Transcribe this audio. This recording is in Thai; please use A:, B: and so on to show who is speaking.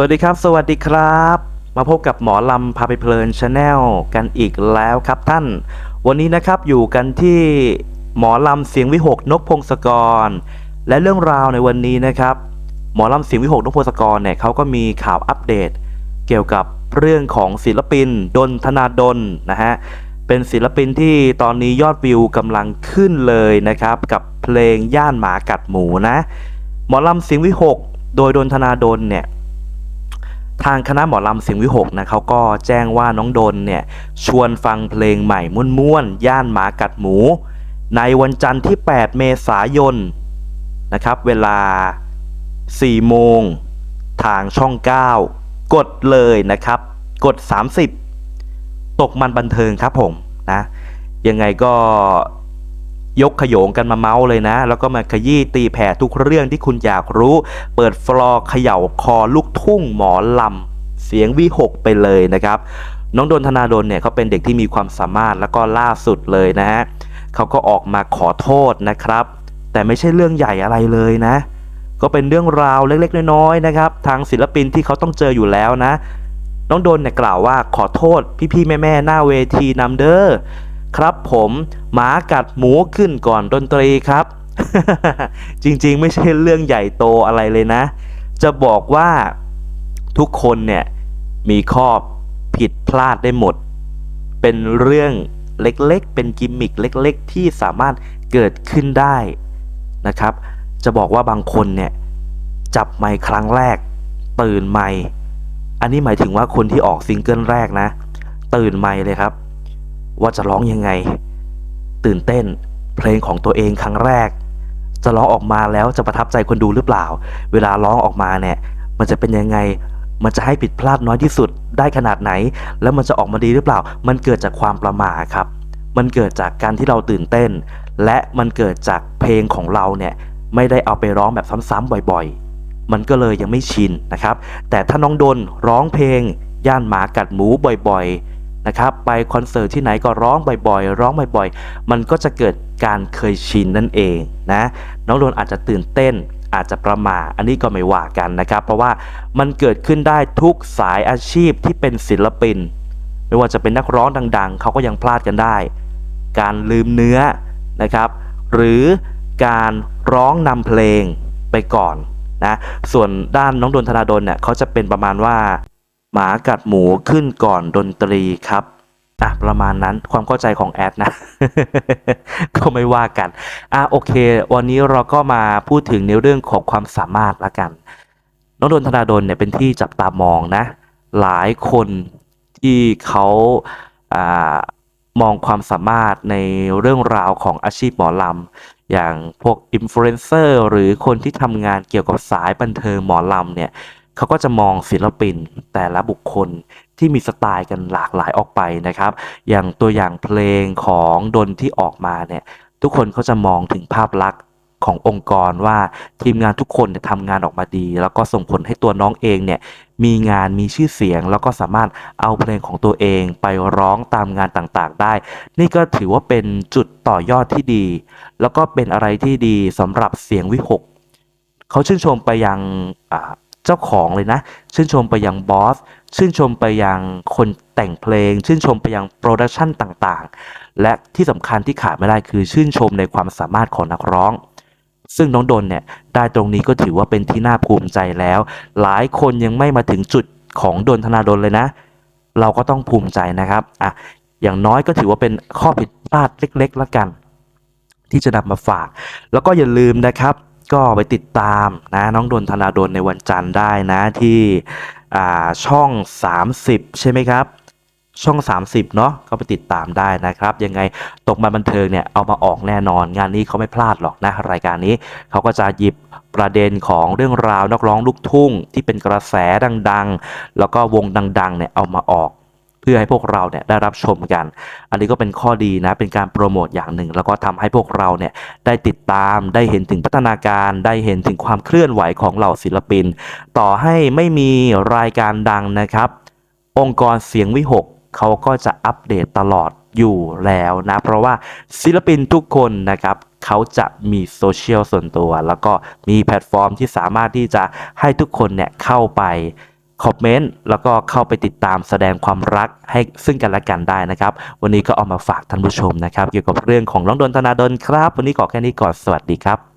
A: สวัสดีครับ สวัสดีครับ มาพบกับหมอลำพาไปเพลินชาแนลกันอีกแล้วครับท่าน วันนี้นะครับอยู่กันที่หมอลำเสียงวิหกนกพงศกร และเรื่องราวในวันนี้นะครับ หมอลำเสียงวิหกนกพงศกรเนี่ยเขาก็มีข่าวอัปเดต เกี่ยวกับเรื่องของศิลปินดนธนาดลนะฮะเป็นศิลปินที่ตอนนี้ยอดวิวกำลังขึ้นเลยนะครับ กับเพลงย่านหมากัดหมูนะ หมอลำเสียงวิหกโดยดนธนาดลเนี่ยางคณะหมอลำเสียงวิหกนะเขาก็แจ้งว่าน้องดนเนี่ยชวนฟังเพลงใหม่ม่วนๆย่านหมากัดหมู ในวันจันทร์ที่ 8 เมษายนนะครับ เวลา 4 โมง ทางช่อง 9 กดเลยนะครับ กด 30 ตกมันบันเทิงครับผมนะยังไงก็ ยกขโยงกันมาเมาส์เลยนะ แล้วก็มาขยี้ตีแผ่ทุกเรื่องที่คุณอยากรู้ เปิดฟลอร์เขย่าคอลูกทุ่งหมอลำเสียงวิหกไปเลยนะครับน้องดนธนาดลเนี่ยเขาเป็นเด็กที่มีความสามารถแล้วก็ล่าสุดเลยนะฮะเขาก็ออกมาขอโทษนะครับ แต่ไม่ใช่เรื่องใหญ่อะไรเลยนะ ก็เป็นเรื่องราวเล็กๆ น้อยๆนะครับ ทางศิลปินที่เขาต้องเจออยู่แล้วนะ น้องดนเนี่ยกล่าวว่าขอโทษพี่ๆแม่ๆหน้าเวทีนำเด้อ ครับผมหมากัดหมูขึ้นก่อนดนตรีครับ จริงๆ ไม่ใช่เรื่องใหญ่โตอะไรเลยนะ จะบอกว่าทุกคนเนี่ยมีข้อผิดพลาดได้หมด เป็นเรื่องเล็กๆ เป็นกิมมิคเล็กๆ ที่สามารถเกิดขึ้นได้นะครับ จะบอกว่าบางคนเนี่ยจับไมค์ครั้งแรก ตื่นไมค์อันนี้หมายถึงว่าคนที่ออกซิงเกิลแรกนะ ตื่นไมค์เลยครับ ว่าจะร้องยังไง ตื่นเต้น เพลงของตัวเองครั้งแรก จะร้องออกมาแล้วจะประทับใจคนดูหรือเปล่า เวลาร้องออกมาเนี่ย มันจะเป็นยังไง มันจะให้ผิดพลาดน้อยที่สุดได้ขนาดไหน แล้วมันจะออกมาดีหรือเปล่า มันเกิดจากความประหม่าครับ มันเกิดจากการที่เราตื่นเต้น และมันเกิดจากเพลงของเราเนี่ยไม่ได้เอาไปร้องแบบซ้ำๆบ่อยๆ มันก็เลยยังไม่ชินนะครับ แต่ถ้าน้องดนร้องเพลงย่านหมากัดหมูบ่อยๆ นะครับ ไปคอนเสิร์ตที่ไหนก็ร้องบ่อยๆ ร้องบ่อยๆ มันก็จะเกิดการเคยชินนั่นเองนะ น้องโดนอาจจะตื่นเต้น อาจจะประมาอันนี้ก็ไม่ว่ากันนะครับ เพราะว่ามันเกิดขึ้นได้ทุกสายอาชีพที่เป็นศิลปิน ไม่ว่าจะเป็นนักร้องดัง ๆ เขาก็ยังพลาดกันได้ การลืมเนื้อนะครับ หรือการร้องนำเพลงไปก่อนนะ ส่วนด้านน้องดนธนาดลเนี่ยเขาจะเป็นประมาณว่า หมากัดหมูขึ้นก่อนดนตรีครับอะประมาณนั้นความเข้าใจของแอดนะ ก็ไม่ว่ากันอะโอเค วันนี้เราก็มาพูดถึงในเรื่องของความสามารถละกันน้องดนธนาดลเนี่ยเป็นที่จับตามองนะ หลายคนที่เขาอ่ามองความสามารถในเรื่องราวของอาชีพหมอลำอย่างพวกอินฟลูเอนเซอร์หรือคนที่ทำงานเกี่ยวกับสายบันเทิงหมอลำเนี่ย เขาก็จะมองศิลปินแต่ละบุคคลที่มีสไตล์กันหลากหลายออกไปนะครับ อย่างตัวอย่างเพลงของดนที่ออกมาเนี่ยทุกคนเขาจะมองถึงภาพลักษณ์ขององค์กรว่าทีมงานทุกคนเนี่ยทำงานออกมาดี แล้วก็ส่งผลให้ตัวน้องเองเนี่ยมีงานมีชื่อเสียง แล้วก็สามารถเอาเพลงของตัวเองไปร้องตามงานต่างๆ ได้ นี่ก็ถือว่าเป็นจุดต่อยอดที่ดี แล้วก็เป็นอะไรที่ดีสำหรับเสียงวิหกเขาชื่นชมไปยังอ่า เจ้าของเลยนะ ชื่นชมไปยังบอส ชื่นชมไปยังคนแต่งเพลง ชื่นชมไปยังโปรดักชันต่างๆ และที่สำคัญที่ขาดไม่ได้คือชื่นชมในความสามารถของนักร้อง ซึ่งน้องดนเนี่ยได้ตรงนี้ก็ถือว่าเป็นที่น่าภูมิใจแล้ว หลายคนยังไม่มาถึงจุดของดนธนาดลเลยนะ เราก็ต้องภูมิใจนะครับอะอย่างน้อยก็ถือว่าเป็นข้อผิดพลาดเล็กๆและกัน ที่จะนำมาฝาก แล้วก็อย่าลืมนะครับ ก็ไปติดตามนะน้องดนธนาดลในวันจันทร์ได้นะที่อ่าช่อง 30 ใช่ไหมครับ ช่อง 30 เนาะก็ไปติดตามได้นะครับ ยังไงตกมาบันเทิงเนี่ยเอามาออกแน่นอน งานนี้เขาไม่พลาดหรอกนะ รายการนี้เขาก็จะหยิบประเด็นของเรื่องราวนักร้องลูกทุ่งที่เป็นกระแสดัง ๆ แล้วก็วงดังๆเนี่ยเอามาออก พื่อให้พวกเราเนี่ยได้รับชมกัน อันนี้ก็เป็นข้อดีนะเป็นการโปรโมทอย่างหนึ่ง แล้วก็ทำให้พวกเราเนี่ยได้ติดตามได้เห็นถึงพัฒนาการได้เห็นถึงความเคลื่อนไหวของเหล่าศิลปิน ต่อให้ไม่มีรายการดังนะครับ องค์กรเสียงวิหกเขาก็จะอัปเดตตลอดอยู่แล้วนะ เพราะว่าศิลปินทุกคนนะครับเขาจะมีโซเชียลส่วนตัว แล้วก็มีแพลตฟอร์มที่สามารถที่จะให้ทุกคนเนี่ยเข้าไป คอมเมนต์แล้วก็เข้าไปติดตามแสดงความรักให้ซึ่งกันและกันได้นะครับ วันนี้ก็เอามาฝากท่านผู้ชมนะครับ เกี่ยวกับเรื่องของน้องดนธนาดนครับ วันนี้ขอแค่นี้ก่อนสวัสดีครับ